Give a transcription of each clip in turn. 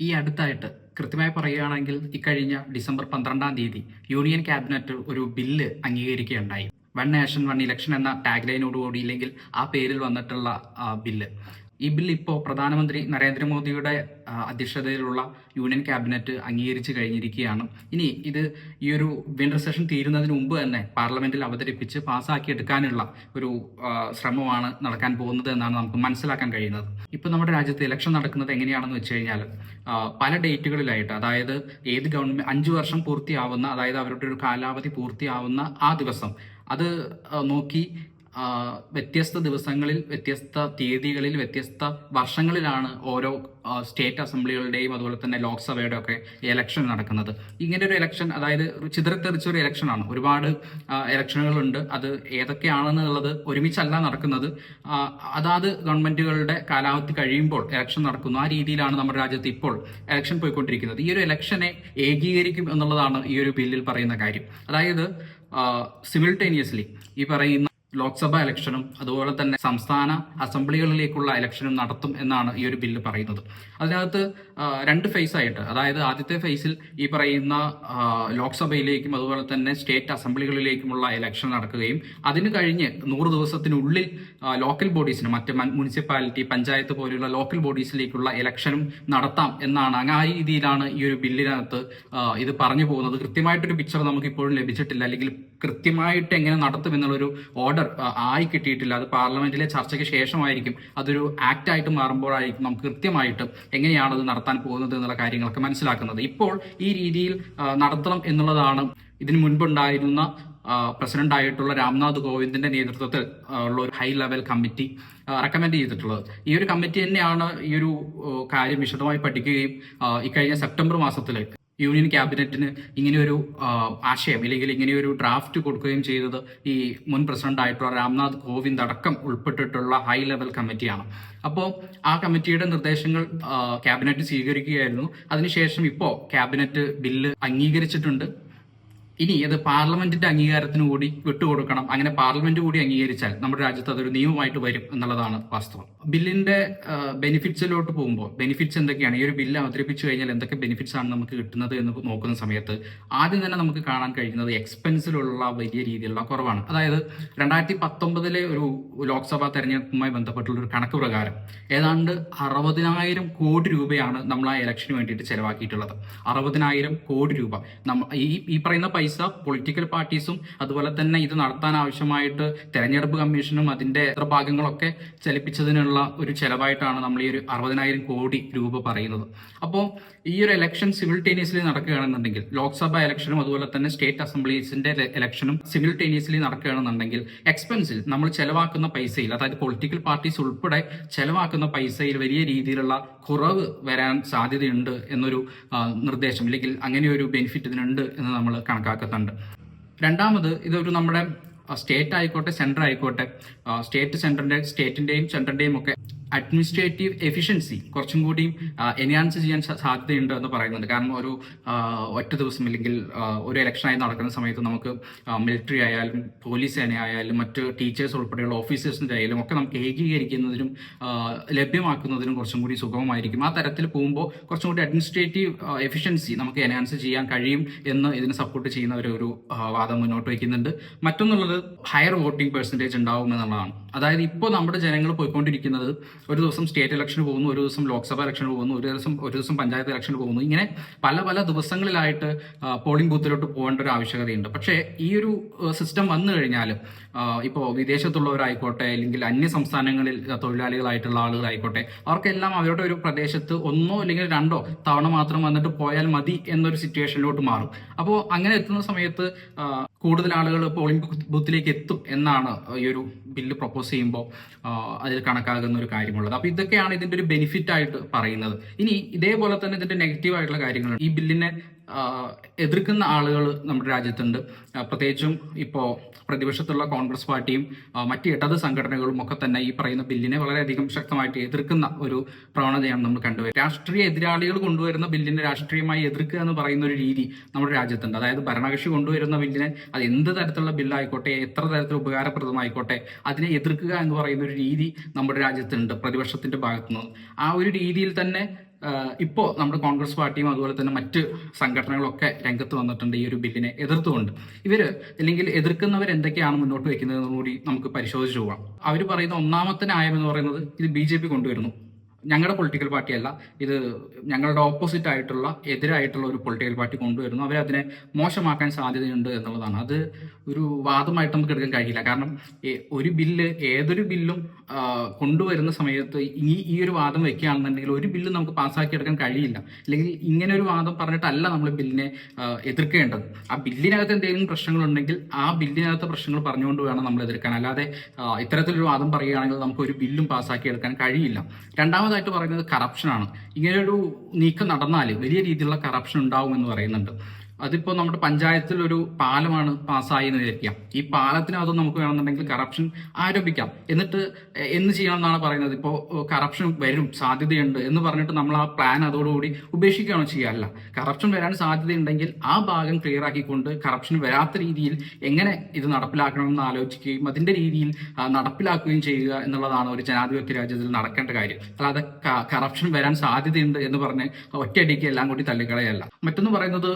ഈ അടുത്തായിട്ട് കൃത്യമായി പറയുകയാണെങ്കിൽ ഇക്കഴിഞ്ഞ ഡിസംബർ പന്ത്രണ്ടാം തീയതി യൂണിയൻ ക്യാബിനറ്റ് ഒരു ബില്ല് അംഗീകരിക്കുകയുണ്ടായി. വൺ നേഷൻ വൺ ഇലക്ഷൻ എന്ന ടാഗ് ലൈനോടുകൂടി ഇല്ലെങ്കിൽ ആ പേരിൽ വന്നിട്ടുള്ള ബില്ല്. ഈ ബിൽ ഇപ്പോൾ പ്രധാനമന്ത്രി നരേന്ദ്രമോദിയുടെ അധ്യക്ഷതയിലുള്ള യൂണിയൻ ക്യാബിനറ്റ് അംഗീകരിച്ചു കഴിഞ്ഞിരിക്കുകയാണ്. ഇനി ഇത് ഈ ഒരു വിന്റർ സെഷൻ തീരുന്നതിന് മുമ്പ് തന്നെ പാർലമെന്റിൽ അവതരിപ്പിച്ച് പാസ്സാക്കി എടുക്കാനുള്ള ഒരു ശ്രമമാണ് നടക്കാൻ പോകുന്നത് എന്നാണ് നമുക്ക് മനസ്സിലാക്കാൻ കഴിയുന്നത്. ഇപ്പോൾ നമ്മുടെ രാജ്യത്ത് ഇലക്ഷൻ നടക്കുന്നത് എങ്ങനെയാണെന്ന് വെച്ച് കഴിഞ്ഞാൽ പല ഡേറ്റുകളിലായിട്ട് അതായത് ഏത് ഗവൺമെന്റ് അഞ്ച് വർഷം പൂർത്തിയാവുന്ന അതായത് അവരുടെ ഒരു കാലാവധി പൂർത്തിയാവുന്ന ആ ദിവസം അത് നോക്കി വ്യത്യസ്ത ദിവസങ്ങളിൽ വ്യത്യസ്ത തീയതികളിൽ വ്യത്യസ്ത വർഷങ്ങളിലാണ് ഓരോ സ്റ്റേറ്റ് അസംബ്ലികളുടെയും അതുപോലെ തന്നെ ലോക്സഭയുടെ ഒക്കെ ഇലക്ഷൻ നടക്കുന്നത്. ഇങ്ങനെ ഒരു ഇലക്ഷൻ അതായത് ചിതറിത്തെറിച്ച ഒരു ഇലക്ഷനാണ് ഒരുപാട് ഇലക്ഷനുകളുണ്ട് അത് ഏതൊക്കെയാണെന്നുള്ളത് ഒരുമിച്ചല്ല നടക്കുന്നത്. അതാത് ഗവൺമെന്റുകളുടെ കാലാവധി കഴിയുമ്പോൾ ഇലക്ഷൻ നടക്കുന്നു. ആ രീതിയിലാണ് നമ്മുടെ രാജ്യത്ത് ഇപ്പോൾ ഇലക്ഷൻ പോയിക്കൊണ്ടിരിക്കുന്നത്. ഈ ഒരു ഇലക്ഷനെ ഏകീകരിക്കും എന്നുള്ളതാണ് ഈ ഒരു ബില്ലിൽ പറയുന്ന കാര്യം. അതായത് സിമിൾട്ടേനിയസ്ലി ഈ പറയുന്ന ലോക്സഭാ ഇലക്ഷനും അതുപോലെ തന്നെ സംസ്ഥാന അസംബ്ലികളിലേക്കുള്ള ഇലക്ഷനും നടത്തും എന്നാണ് ഈ ഒരു ബില്ല് പറയുന്നത്. അതിനകത്ത് രണ്ട് ഫേസ് ആയിട്ട് അതായത് ആദ്യത്തെ ഫേസിൽ ഈ പറയുന്ന ലോക്സഭയിലേക്കും അതുപോലെ തന്നെ സ്റ്റേറ്റ് അസംബ്ലികളിലേക്കുമുള്ള ഇലക്ഷൻ നടക്കുകയും അതിന് കഴിഞ്ഞ് നൂറ് ദിവസത്തിനുള്ളിൽ ലോക്കൽ ബോഡീസിന് മറ്റ് മുനിസിപ്പാലിറ്റി പഞ്ചായത്ത് പോലെയുള്ള ലോക്കൽ ബോഡീസിലേക്കുള്ള ഇലക്ഷനും നടത്താം എന്നാണ്. ആ രീതിയിലാണ് ഈ ഒരു ബില്ലിനകത്ത് ഇത് പറഞ്ഞു പോകുന്നത്. കൃത്യമായിട്ടൊരു പിക്ചർ നമുക്ക് ഇപ്പോഴും ലഭിച്ചിട്ടില്ല. അല്ലെങ്കിൽ കൃത്യമായിട്ട് എങ്ങനെ നടത്തും എന്നുള്ളൊരു ഓർഡർ ആയി കിട്ടിയിട്ടില്ല. അത് പാർലമെന്റിലെ ചർച്ചയ്ക്ക് ശേഷമായിരിക്കും അതൊരു ആക്ട് ആയിട്ട് മാറുമ്പോഴായിരിക്കും നമുക്ക് കൃത്യമായിട്ട് എങ്ങനെയാണ് അത് നടത്താൻ പോകുന്നത് എന്നുള്ള കാര്യങ്ങളൊക്കെ മനസ്സിലാക്കുന്നത്. ഇപ്പോൾ ഈ രീതിയിൽ നടത്തണം എന്നുള്ളതാണ് ഇതിനു മുൻപുണ്ടായിരുന്ന പ്രസിഡന്റായിട്ടുള്ള രാംനാഥ് കോവിന്ദിന്റെ നേതൃത്വത്തിൽ ഉള്ള ഒരു ഹൈ ലെവൽ കമ്മിറ്റി റെക്കമെൻഡ് ചെയ്തിട്ടുള്ളത്. ഈ ഒരു കമ്മിറ്റി തന്നെയാണ് ഈ ഒരു കാര്യം വിശദമായി പഠിക്കുകയും ഇക്കഴിഞ്ഞ സെപ്റ്റംബർ മാസത്തിൽ യൂണിയൻ ക്യാബിനറ്റിന് ഇങ്ങനെയൊരു ആശയം അല്ലെങ്കിൽ ഇങ്ങനെയൊരു ഡ്രാഫ്റ്റ് കൊടുക്കുകയും ചെയ്തത് ഈ മുൻ പ്രസിഡന്റ് ആയിട്ടുള്ള രാംനാഥ് കോവിന്ദ് അടക്കം ഉൾപ്പെട്ടിട്ടുള്ള ഹൈ ലെവൽ കമ്മിറ്റിയാണ് അപ്പോൾ ആ കമ്മിറ്റിയുടെ നിർദ്ദേശങ്ങൾ ക്യാബിനറ്റ് സ്വീകരിക്കുകയായിരുന്നു. അതിനുശേഷം ഇപ്പോൾ ക്യാബിനറ്റ് ബില്ല് അംഗീകരിച്ചിട്ടുണ്ട്. ഇനി അത് പാർലമെന്റിന്റെ അംഗീകാരത്തിന് കൂടി വിട്ടുകൊടുക്കണം. അങ്ങനെ പാർലമെന്റ് കൂടി അംഗീകരിച്ചാൽ നമ്മുടെ രാജ്യത്ത് അതൊരു നിയമമായിട്ട് വരും എന്നുള്ളതാണ് വാസ്തവം. ബില്ലിന്റെ ബെനിഫിറ്റ്സിലോട്ട് പോകുമ്പോൾ ബെനിഫിറ്റ്സ് എന്തൊക്കെയാണ്? ഈ ഒരു ബില്ല് അവതരിപ്പിച്ചു കഴിഞ്ഞാൽ എന്തൊക്കെ ബെനിഫിറ്റ്സ് ആണ് നമുക്ക് കിട്ടുന്നത് എന്ന് നോക്കുന്ന സമയത്ത് ആദ്യം തന്നെ നമുക്ക് കാണാൻ കഴിയുന്നത് എക്സ്പെൻസിലുള്ള വലിയ രീതിയിലുള്ള കുറവാണ്. അതായത് രണ്ടായിരത്തി പത്തൊമ്പതിലെ ഒരു ലോക്സഭാ തെരഞ്ഞെടുപ്പുമായി ബന്ധപ്പെട്ടുള്ള ഒരു കണക്ക് പ്രകാരം ഏതാണ്ട് അറുപതിനായിരം കോടി രൂപയാണ് നമ്മൾ ആ ഇലക്ഷന് വേണ്ടിയിട്ട് ചെലവാക്കിയിട്ടുള്ളത്. അറുപതിനായിരം കോടി രൂപ. ഈ പറയുന്ന പൈസ പൊളിറ്റിക്കൽ പാർട്ടീസും അതുപോലെ തന്നെ ഇത് നടത്താൻ ആവശ്യമായിട്ട് തെരഞ്ഞെടുപ്പ് കമ്മീഷനും അതിന്റെ ഭാഗങ്ങളൊക്കെ ചലിപ്പിച്ചതിനുള്ള ഒരു ചെലവായിട്ടാണ് നമ്മൾ ഈ ഒരു അറുപതിനായിരം കോടി രൂപ പറയുന്നത്. അപ്പോൾ ഈ ഒരു ഇലക്ഷൻ സിമിൾട്ടേനിയസ്ലി നടക്കുകയാണെന്നുണ്ടെങ്കിൽ ലോക്സഭാ ഇലക്ഷനും അതുപോലെ തന്നെ സ്റ്റേറ്റ് അസംബ്ലീസിന്റെ ഇലക്ഷനും സിമിൾട്ടേനിയസ്ലി നടക്കുകയാണെന്നുണ്ടെങ്കിൽ എക്സ്പെൻസിൽ നമ്മൾ ചെലവാക്കുന്ന പൈസയിൽ അതായത് പൊളിറ്റിക്കൽ പാർട്ടീസ് ഉൾപ്പെടെ ചെലവാക്കുന്ന പൈസയിൽ വലിയ രീതിയിലുള്ള കുറവ് വരാൻ സാധ്യതയുണ്ട് എന്നൊരു നിർദ്ദേശം അല്ലെങ്കിൽ അങ്ങനെ ഒരു ബെനിഫിറ്റ് ഇതിനുണ്ട് എന്ന് നമ്മൾ കണക്കാക്കുന്നുണ്ട് രണ്ടാമത് ഇതൊരു നമ്മുടെ സ്റ്റേറ്റ് ആയിക്കോട്ടെ സെന്റർ ആയിക്കോട്ടെ സ്റ്റേറ്റ് സെന്ററിന്റെ സ്റ്റേറ്റിന്റെയും സെന്ററിന്റെയും ഒക്കെ അഡ്മിനിസ്ട്രേറ്റീവ് എഫിഷ്യൻസി കുറച്ചും കൂടി എൻഹാൻസ് ചെയ്യാൻ സാധ്യതയുണ്ട് എന്ന് പറയുന്നുണ്ട്. കാരണം ഒരു ഒറ്റ ദിവസം അല്ലെങ്കിൽ ഒരു ഇലക്ഷനായി നടക്കുന്ന സമയത്ത് നമുക്ക് മിലിറ്ററി ആയാലും പോലീസ് ആയാലും മറ്റ് ടീച്ചേഴ്സ് ഉൾപ്പെടെയുള്ള ഓഫീസേഴ്സിന്റെ ആയാലും ഒക്കെ നമുക്ക് ഏകീകരിക്കുന്നതിനും ലഭ്യമാക്കുന്നതിനും കുറച്ചും കൂടി സുഗമമായിരിക്കും. ആ തരത്തിൽ പോകുമ്പോൾ കുറച്ചും കൂടി അഡ്മിനിസ്ട്രേറ്റീവ് എഫിഷ്യൻസി നമുക്ക് എൻഹാൻസ് ചെയ്യാൻ കഴിയും എന്ന് ഇതിനെ സപ്പോർട്ട് ചെയ്യുന്ന ഒരു ഒരു വാദം മുന്നോട്ട് വയ്ക്കുന്നുണ്ട്. മറ്റൊന്നുള്ളത് ഹയർ വോട്ടിംഗ് പെർസെന്റേജ് ഉണ്ടാവും എന്നുള്ളതാണ്. അതായത് ഇപ്പോൾ നമ്മുടെ ജനങ്ങൾ പോയിക്കൊണ്ടിരിക്കുന്നത് ഒരു ദിവസം സ്റ്റേറ്റ് ഇലക്ഷന് പോകുന്നു ഒരു ദിവസം ലോക്സഭ ഇലക്ഷന് പോകുന്നു ഒരു ദിവസം ഒരു ദിവസം പഞ്ചായത്ത് ഇലക്ഷന് പോകുന്നു. ഇങ്ങനെ പല പല ദിവസങ്ങളിലായിട്ട് പോളിംഗ് ബൂത്തിലോട്ട് പോകേണ്ട ഒരു ആവശ്യകതയുണ്ട്. പക്ഷേ ഈ ഒരു സിസ്റ്റം വന്നു കഴിഞ്ഞാൽ ഇപ്പോൾ വിദേശത്തുള്ളവരായിക്കോട്ടെ അല്ലെങ്കിൽ അന്യ സംസ്ഥാനങ്ങളിൽ തൊഴിലാളികളായിട്ടുള്ള ആളുകളായിക്കോട്ടെ അവർക്കെല്ലാം അവരുടെ ഒരു പ്രദേശത്ത് ഒന്നോ അല്ലെങ്കിൽ രണ്ടോ തവണ മാത്രം വന്നിട്ട് പോയാൽ മതി എന്നൊരു സിറ്റുവേഷനിലോട്ട് മാറും. അപ്പോൾ അങ്ങനെ എത്തുന്ന സമയത്ത് കൂടുതൽ ആളുകൾ പോളിംഗ് ബൂത്തിലേക്ക് എത്തും എന്നാണ് ഈ ഒരു ബില്ല് പ്രപ്പോസ് ചെയ്യുമ്പോൾ അതിൽ കണക്കാകുന്ന ഒരു കാര്യമുള്ളത് അപ്പോൾ ഇതൊക്കെയാണ് ഇതിന്റെ ഒരു ബെനിഫിറ്റ് ആയിട്ട് പറയുന്നത്. ഇനി ഇതേപോലെ തന്നെ ഇതിന്റെ നെഗറ്റീവ് ആയിട്ടുള്ള കാര്യങ്ങൾ. ഈ ബില്ലിനെ എതിർക്കുന്ന ആളുകൾ നമ്മുടെ രാജ്യത്തുണ്ട്. പ്രത്യേകിച്ചും ഇപ്പോൾ പ്രതിപക്ഷത്തുള്ള കോൺഗ്രസ് പാർട്ടിയും മറ്റ് ഇടത് സംഘടനകളും ഒക്കെ തന്നെ ഈ പറയുന്ന ബില്ലിനെ വളരെയധികം ശക്തമായിട്ട് എതിർക്കുന്ന ഒരു പ്രവണതയാണ് നമ്മൾ കണ്ടുവരുന്നത്. രാഷ്ട്രീയ എതിരാളികൾ കൊണ്ടുവരുന്ന ബില്ലിനെ രാഷ്ട്രീയമായി എതിർക്കുക എന്ന് പറയുന്ന ഒരു രീതി നമ്മുടെ രാജ്യത്തുണ്ട്. അതായത് ഭരണകക്ഷി കൊണ്ടുവരുന്ന ബില്ലിനെ അത് എന്ത് തരത്തിലുള്ള ബില്ലായിക്കോട്ടെ എത്ര തരത്തിൽ ഉപകാരപ്രദമായിക്കോട്ടെ അതിനെ എതിർക്കുക എന്ന് പറയുന്ന ഒരു രീതി നമ്മുടെ രാജ്യത്തുണ്ട് പ്രതിപക്ഷത്തിന്റെ ഭാഗത്തുനിന്ന്. ആ ഒരു രീതിയിൽ തന്നെ ഇപ്പോൾ നമ്മുടെ കോൺഗ്രസ് പാർട്ടിയും അതുപോലെ തന്നെ മറ്റ് സംഘടനകളൊക്കെ രംഗത്ത് വന്നിട്ടുണ്ട് ഈ ഒരു ബില്ലിനെ എതിർത്തുകൊണ്ട്. ഇവർ അല്ലെങ്കിൽ എതിർക്കുന്നവർ എന്തൊക്കെയാണ് മുന്നോട്ട് വെക്കുന്നത് കൂടി നമുക്ക് പരിശോധിച്ചു പോകാം അവർ പറയുന്ന ഒന്നാമത്തെ ന്യായം എന്ന് പറയുന്നത് ഇത് ബി കൊണ്ടുവരുന്നു. ഞങ്ങളുടെ പൊളിറ്റിക്കൽ പാർട്ടിയല്ല. ഇത് ഞങ്ങളുടെ ഓപ്പോസിറ്റ് ആയിട്ടുള്ള എതിരായിട്ടുള്ള ഒരു പൊളിറ്റിക്കൽ പാർട്ടി കൊണ്ടുവരുന്നു. അവരതിനെ മോശമാക്കാൻ സാധ്യതയുണ്ട് എന്നുള്ളതാണ്. അത് ഒരു വാദമായിട്ട് നമുക്ക് എടുക്കാൻ കഴിയില്ല. കാരണം ഒരു ബില്ല് ഏതൊരു ബില്ലും കൊണ്ടുവരുന്ന സമയത്ത് ഈ ഈ ഒരു വാദം വെക്കുകയാണെന്നുണ്ടെങ്കിൽ ഒരു ബില്ല് നമുക്ക് പാസ്സാക്കി എടുക്കാൻ കഴിയില്ല. അല്ലെങ്കിൽ ഇങ്ങനെ ഒരു വാദം പറഞ്ഞിട്ടല്ല നമ്മൾ ബില്ലിനെ എതിർക്കേണ്ടത്. ആ ബില്ലിനകത്ത് എന്തെങ്കിലും പ്രശ്നങ്ങളുണ്ടെങ്കിൽ ആ ബില്ലിനകത്ത് പ്രശ്നങ്ങൾ പറഞ്ഞുകൊണ്ട് വേണം നമ്മൾ എതിർക്കാൻ അല്ലാതെ ഇത്തരത്തിലൊരു വാദം പറയുകയാണെങ്കിൽ നമുക്ക് ഒരു ബില്ലും പാസ്സാക്കി എടുക്കാൻ കഴിയില്ല. രണ്ടാമതായിട്ട് പറയുന്നത് കറപ്ഷനാണ് ഇങ്ങനെയൊരു നീക്കം നടന്നാൽ വലിയ രീതിയിലുള്ള കറപ്ഷൻ ഉണ്ടാവും എന്ന് പറയുന്നുണ്ട്. അതിപ്പോൾ നമ്മുടെ പഞ്ചായത്തിൽ ഒരു പാലമാണ് പാസ്സായി എന്ന് വിചാരിക്കാം ഈ പാലത്തിനകത്ത് നമുക്ക് വേണമെന്നുണ്ടെങ്കിൽ കറപ്ഷൻ ആരോപിക്കാം. എന്നിട്ട് എന്ത് ചെയ്യണം എന്നാണ് പറയുന്നത് ഇപ്പോൾ കറപ്ഷൻ വരും സാധ്യതയുണ്ട് എന്ന് പറഞ്ഞിട്ട് നമ്മൾ ആ പ്ലാൻ അതോടുകൂടി ഉപേക്ഷിക്കുകയാണോ ചെയ്യാറില്ല. കറപ്ഷൻ വരാൻ സാധ്യതയുണ്ടെങ്കിൽ ആ ഭാഗം ക്ലിയർ ആക്കിക്കൊണ്ട് കറപ്ഷൻ വരാത്ത രീതിയിൽ എങ്ങനെ ഇത് നടപ്പിലാക്കണമെന്ന് ആലോചിക്കുകയും അതിന്റെ രീതിയിൽ നടപ്പിലാക്കുകയും ചെയ്യുക എന്നുള്ളതാണ് ഒരു ജനാധിപത്യ രാജ്യത്തിൽ നടക്കേണ്ട കാര്യം. അല്ലാതെ കറപ്ഷൻ വരാൻ സാധ്യതയുണ്ട് എന്ന് പറഞ്ഞ് ഒറ്റയടിക്ക് എല്ലാം കൂടി തള്ളിക്കളയല്ല. മറ്റൊന്ന് പറയുന്നത്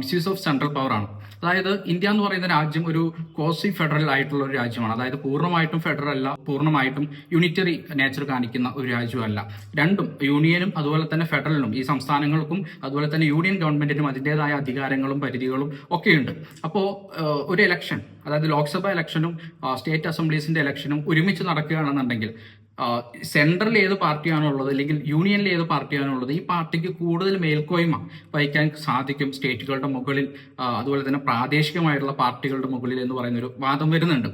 മിസ്യൂസ് ഓഫ് സെൻട്രൽ പവർ ആണ്. അതായത് ഇന്ത്യ എന്ന് പറയുന്ന രാജ്യം ഒരു കോസി ഫെഡറൽ ആയിട്ടുള്ള ഒരു രാജ്യമാണ്. അതായത് പൂർണമായിട്ടും ഫെഡറൽ അല്ല പൂർണമായിട്ടും യൂണിറ്ററി നേച്ചർ കാണിക്കുന്ന ഒരു രാജ്യമല്ല. രണ്ടും യൂണിയനും അതുപോലെ തന്നെ ഫെഡറലിനും ഈ സംസ്ഥാനങ്ങൾക്കും അതുപോലെ തന്നെ യൂണിയൻ ഗവൺമെന്റിനും അതിന്റെതായ അധികാരങ്ങളും പരിധികളും ഒക്കെയുണ്ട്. അപ്പോൾ ഒരു ഇലക്ഷൻ അതായത് ലോക്സഭാ ഇലക്ഷനും സ്റ്റേറ്റ് അസംബ്ലീസിന്റെ ഇലക്ഷനും ഒരുമിച്ച് നടക്കുകയാണെന്നുണ്ടെങ്കിൽ സെൻട്രൽ ഏത് പാർട്ടിയാണോ ഉള്ളത് അല്ലെങ്കിൽ യൂണിയനിൽ ഏത് പാർട്ടിയാണോ ഉള്ളത് ഈ പാർട്ടിക്ക് കൂടുതൽ മേൽക്കോയ്മ വഹിക്കാൻ സാധിക്കും സ്റ്റേറ്റുകളുടെ മുകളിൽ അതുപോലെ തന്നെ പ്രാദേശികമായിട്ടുള്ള പാർട്ടികളുടെ മുകളിൽ എന്ന് പറയുന്ന ഒരു വാദം വരുന്നുണ്ട്.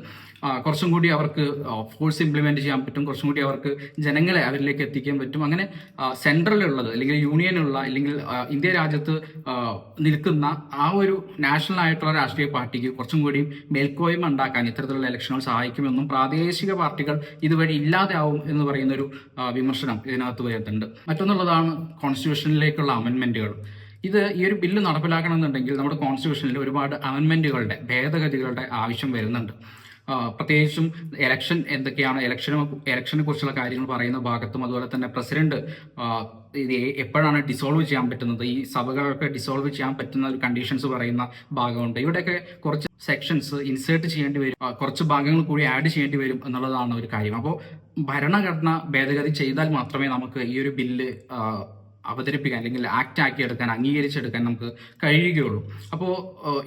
കുറച്ചും കൂടി അവർക്ക് ഫോഴ്സ് ഇംപ്ലിമെന്റ് ചെയ്യാൻ പറ്റും കുറച്ചും കൂടി അവർക്ക് ജനങ്ങളെ അവരിലേക്ക് എത്തിക്കാൻ പറ്റും. അങ്ങനെ സെൻട്രലുള്ളത് അല്ലെങ്കിൽ യൂണിയനുള്ള അല്ലെങ്കിൽ ഇന്ത്യ രാജ്യത്ത് നിൽക്കുന്ന ആ ഒരു നാഷണൽ ആയിട്ടുള്ള രാഷ്ട്രീയ പാർട്ടിക്ക് കുറച്ചും കൂടി മേൽക്കോയ്മ ഉണ്ടാക്കാൻ ഇത്തരത്തിലുള്ള ഇലക്ഷനുകൾ സഹായിക്കുമെന്നും പ്രാദേശിക പാർട്ടികൾ ഇതുവഴി ഇല്ലാതെയാവും എന്ന് പറയുന്ന ഒരു വിമർശനം ഇതിനകത്ത് വരുന്നുണ്ട് മറ്റൊന്നുള്ളതാണ് കോൺസ്റ്റിറ്റ്യൂഷനിലേക്കുള്ള അമെന്മെന്റുകൾ ഇത് ഈ ഒരു ബില്ല് നടപ്പിലാക്കണമെന്നുണ്ടെങ്കിൽ നമ്മുടെ കോൺസ്റ്റിറ്റ്യൂഷനിൽ ഒരുപാട് അമെന്മെന്റുകളുടെ ഭേദഗതികളുടെ ആവശ്യം വരുന്നുണ്ട്. പ്രത്യേകിച്ചും ഇലക്ഷൻ എന്തൊക്കെയാണ് ഇലക്ഷനും ഇലക്ഷനെ കുറിച്ചുള്ള കാര്യങ്ങൾ പറയുന്ന ഭാഗത്തും അതുപോലെ തന്നെ പ്രസിഡന്റ് ഇത് എപ്പോഴാണ് ഡിസോൾവ് ചെയ്യാൻ പറ്റുന്നത്? ഈ സഭകളൊക്കെ ഡിസോൾവ് ചെയ്യാൻ പറ്റുന്ന ഒരു കണ്ടീഷൻസ് പറയുന്ന ഭാഗമുണ്ട്. ഇവിടെയൊക്കെ കുറച്ച് സെക്ഷൻസ് ഇൻസേർട്ട് ചെയ്യേണ്ടി വരും. കുറച്ച് ഭാഗങ്ങൾ കൂടി ആഡ് ചെയ്യേണ്ടി വരും എന്നുള്ളതാണ് ഒരു കാര്യം. അപ്പോൾ ഭരണഘടന ഭേദഗതി ചെയ്താൽ മാത്രമേ നമുക്ക് ഈ ഒരു ബില്ല് അവതരിപ്പിക്കാൻ അല്ലെങ്കിൽ ആക്ട് ആക്കി എടുക്കാൻ അംഗീകരിച്ചെടുക്കാൻ നമുക്ക് കഴിയുകയുള്ളൂ. അപ്പോൾ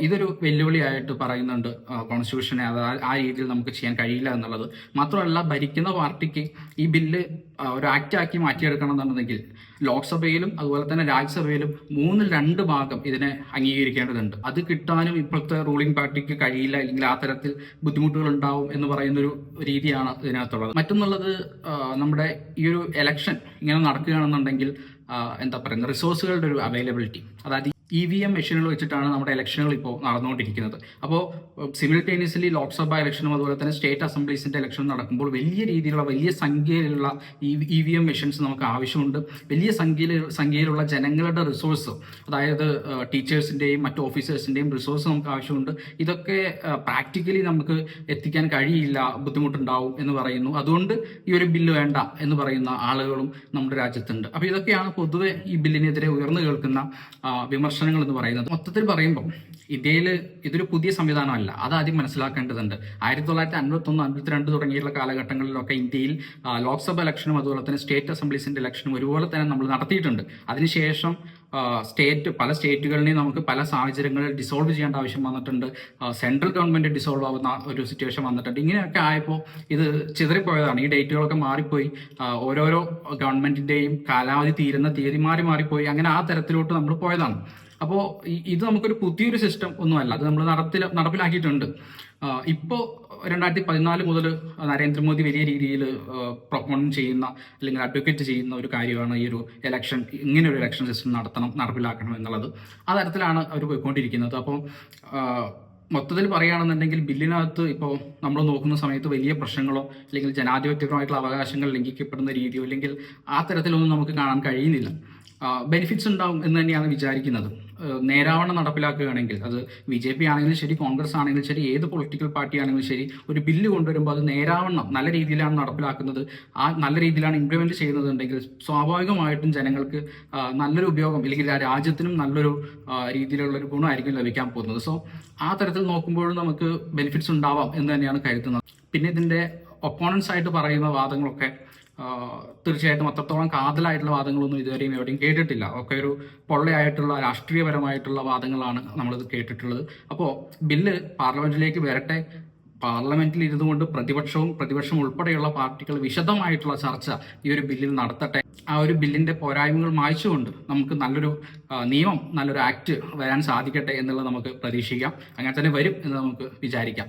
ഇതൊരു വെല്ലുവിളിയായിട്ട് പറയുന്നുണ്ട് കോൺസ്റ്റിറ്റ്യൂഷനെ അത് ആ- രീതിയിൽ നമുക്ക് ചെയ്യാൻ കഴിയില്ല എന്നുള്ളത്. മാത്രമല്ല ഭരിക്കുന്ന പാർട്ടിക്ക് ഈ ബില്ല് ഒരു ആക്ട് ആക്കി മാറ്റിയെടുക്കണം എന്നുണ്ടെങ്കിൽ ലോക്സഭയിലും അതുപോലെ തന്നെ രാജ്യസഭയിലും മൂന്നിൽ രണ്ട് ഭാഗം ഇതിനെ അംഗീകരിക്കേണ്ടതുണ്ട്. അത് കിട്ടാനും ഇപ്പോഴത്തെ റൂളിംഗ് പാർട്ടിക്ക് കഴിയില്ല അല്ലെങ്കിൽ ആ തരത്തിൽ ബുദ്ധിമുട്ടുകൾ ഉണ്ടാവും എന്ന് പറയുന്നൊരു രീതിയാണ് ഇതിനകത്തുള്ളത്. മറ്റൊന്നുള്ളത് നമ്മുടെ ഈ ഒരു എലക്ഷൻ ഇങ്ങനെ നടക്കുകയാണെന്നുണ്ടെങ്കിൽ എന്താ പറയുക റിസോഴ്സുകളുടെ ഒരു അവൈലബിലിറ്റി അതായത് ഇ വി എം മെഷീനുകൾ വെച്ചിട്ടാണ് നമ്മുടെ ഇലക്ഷനുകൾ ഇപ്പോൾ നടന്നുകൊണ്ടിരിക്കുന്നത്. അപ്പോൾ സിമിൾട്ടേനിയസ്ലി ലോക്സഭ ഇലക്ഷനും അതുപോലെ തന്നെ സ്റ്റേറ്റ് അസംബ്ലീസിന്റെ ഇലക്ഷനും നടക്കുമ്പോൾ വലിയ രീതിയിലുള്ള വലിയ സംഖ്യയിലുള്ള ഇ വി എം മെഷീൻസ് നമുക്ക് ആവശ്യമുണ്ട്. വലിയ സംഖ്യയിൽ സംഖ്യയിലുള്ള ജനങ്ങളുടെ റിസോഴ്സ് അതായത് ടീച്ചേഴ്സിന്റെയും മറ്റ് ഓഫീസേഴ്സിന്റെയും റിസോഴ്സ് നമുക്ക് ആവശ്യമുണ്ട്. ഇതൊക്കെ പ്രാക്ടിക്കലി നമുക്ക് എത്തിക്കാൻ കഴിയില്ല ബുദ്ധിമുട്ടുണ്ടാവും എന്ന് പറയുന്നു. അതുകൊണ്ട് ഈ ഒരു ബില്ല് വേണ്ട എന്ന് പറയുന്ന ആളുകളും നമ്മുടെ രാജ്യത്തുണ്ട്. അപ്പോൾ ഇതൊക്കെയാണ് പൊതുവെ ഈ ബില്ലിനെതിരെ ഉയർന്നു കേൾക്കുന്ന ആ, വിമർശനങ്ങൾ എന്ന് പറയുന്നത്. മൊത്തത്തിൽ പറയുമ്പോൾ ഇന്ത്യയിൽ ഇതൊരു പുതിയ സംവിധാനമല്ല. അത് ആദ്യം മനസ്സിലാക്കേണ്ടതുണ്ട്. ആയിരത്തി തൊള്ളായിരത്തി അൻപത്തൊന്ന് അൻപത്തിരണ്ട് തുടങ്ങിയുള്ള കാലഘട്ടങ്ങളിലൊക്കെ ഇന്ത്യയിൽ ലോക്സഭാ ഇലക്ഷനും അതുപോലെ തന്നെ സ്റ്റേറ്റ് അസംബ്ലീസിന്റെ ഇലക്ഷനും ഒരുപോലെ തന്നെ നമ്മൾ നടത്തിയിട്ടുണ്ട്. അതിനുശേഷം സ്റ്റേറ്റ് പല സ്റ്റേറ്റുകളിനെയും നമുക്ക് പല സാഹചര്യങ്ങളിൽ ഡിസോൾവ് ചെയ്യേണ്ട ആവശ്യം വന്നിട്ടുണ്ട്. സെൻട്രൽ ഗവൺമെന്റ് ഡിസോൾവ് ആവുന്ന ഒരു സിറ്റുവേഷൻ വന്നിട്ടുണ്ട്. ഇങ്ങനെയൊക്കെ ആയപ്പോൾ ഇത് ചിതറിപ്പോയതാണ്. ഈ ഡേറ്റുകളൊക്കെ മാറിപ്പോയി. ഓരോരോ ഗവൺമെന്റിന്റെയും കാലാവധി തീരുന്ന തീയതി മാറി മാറിപ്പോയി. അങ്ങനെ ആ തരത്തിലോട്ട് നമ്മൾ പോയതാണ്. അപ്പോൾ ഇത് നമുക്കൊരു പുതിയൊരു സിസ്റ്റം ഒന്നുമല്ല. അത് നമ്മൾ നടപ്പിൽ നടപ്പിലാക്കിയിട്ടുണ്ട്. ഇപ്പോൾ രണ്ടായിരത്തി പതിനാല് മുതൽ നരേന്ദ്രമോദി വലിയ രീതിയിൽ പ്രൊപ്പോൺ ചെയ്യുന്ന അല്ലെങ്കിൽ അഡ്വക്കേറ്റ് ചെയ്യുന്ന ഒരു കാര്യമാണ് ഈ ഒരു ഇലക്ഷൻ ഇങ്ങനെ ഒരു ഇലക്ഷൻ സിസ്റ്റം നടത്തണം നടപ്പിലാക്കണം എന്നുള്ളത്. ആ തരത്തിലാണ് അവർ പോയിക്കൊണ്ടിരിക്കുന്നത്. അപ്പോൾ മൊത്തത്തിൽ പറയുകയാണെന്നുണ്ടെങ്കിൽ ബില്ലിനകത്ത് ഇപ്പോൾ നമ്മൾ നോക്കുന്ന സമയത്ത് വലിയ പ്രശ്നങ്ങളോ അല്ലെങ്കിൽ ജനാധിപത്യപരമായിട്ടുള്ള അവകാശങ്ങൾ ലംഘിക്കപ്പെടുന്ന രീതിയോ അല്ലെങ്കിൽ ആ തരത്തിലൊന്നും നമുക്ക് കാണാൻ കഴിയുന്നില്ല. ബെനിഫിറ്റ്സ് ഉണ്ടാവും എന്ന് തന്നെയാണ് വിചാരിക്കുന്നത്. നേരാവണ്ണം നടപ്പിലാക്കുകയാണെങ്കിൽ അത് ബി ജെ പി ആണെങ്കിലും ശരി കോൺഗ്രസ് ആണെങ്കിലും ശരി ഏത് പൊളിറ്റിക്കൽ പാർട്ടി ആണെങ്കിലും ശരി ഒരു ബില്ല് കൊണ്ടുവരുമ്പോൾ അത് നേരാവണ്ണം നല്ല രീതിയിലാണ് നടപ്പിലാക്കുന്നത്. ആ നല്ല രീതിയിലാണ് ഇംപ്ലിമെന്റ് ചെയ്യുന്നതുണ്ടെങ്കിൽ സ്വാഭാവികമായിട്ടും ജനങ്ങൾക്ക് നല്ലൊരു ഉപയോഗം അല്ലെങ്കിൽ ആ രാജ്യത്തിനും നല്ലൊരു രീതിയിലുള്ള ഒരു ഗുണമായിരിക്കും ലഭിക്കാൻ പോകുന്നത്. സോ ആ തരത്തിൽ നോക്കുമ്പോഴും നമുക്ക് ബെനിഫിറ്റ്സ് ഉണ്ടാവാം എന്ന് തന്നെയാണ് കരുതുന്നത്. പിന്നെ ഇതിന്റെ ഒപ്പോണൻസ് ആയിട്ട് പറയുന്ന വാദങ്ങളൊക്കെ തീർച്ചയായിട്ടും അത്രത്തോളം കാതലായിട്ടുള്ള വാദങ്ങളൊന്നും ഇതുവരെയും എവിടെയും കേട്ടിട്ടില്ല. ഒക്കെ ഒരു പൊള്ളയായിട്ടുള്ള രാഷ്ട്രീയപരമായിട്ടുള്ള വാദങ്ങളാണ് നമ്മളിത് കേട്ടിട്ടുള്ളത്. അപ്പോൾ ബില്ല് പാർലമെന്റിലേക്ക് വരട്ടെ. പാർലമെന്റിൽ ഇരുന്നുകൊണ്ട് പ്രതിപക്ഷവും പ്രതിപക്ഷം ഉൾപ്പെടെയുള്ള പാർട്ടികൾ വിശദമായിട്ടുള്ള ചർച്ച ഈ ഒരു ബില്ലിൽ നടത്തട്ടെ. ആ ഒരു ബില്ലിന്റെ പോരായ്മകൾ മായ്ച്ചുകൊണ്ട് നമുക്ക് നല്ലൊരു നിയമം നല്ലൊരു ആക്ട് വരാൻ സാധിക്കട്ടെ എന്നുള്ളത് നമുക്ക് പ്രതീക്ഷിക്കാം. അങ്ങനെ തന്നെ വരും എന്ന് നമുക്ക് വിചാരിക്കാം.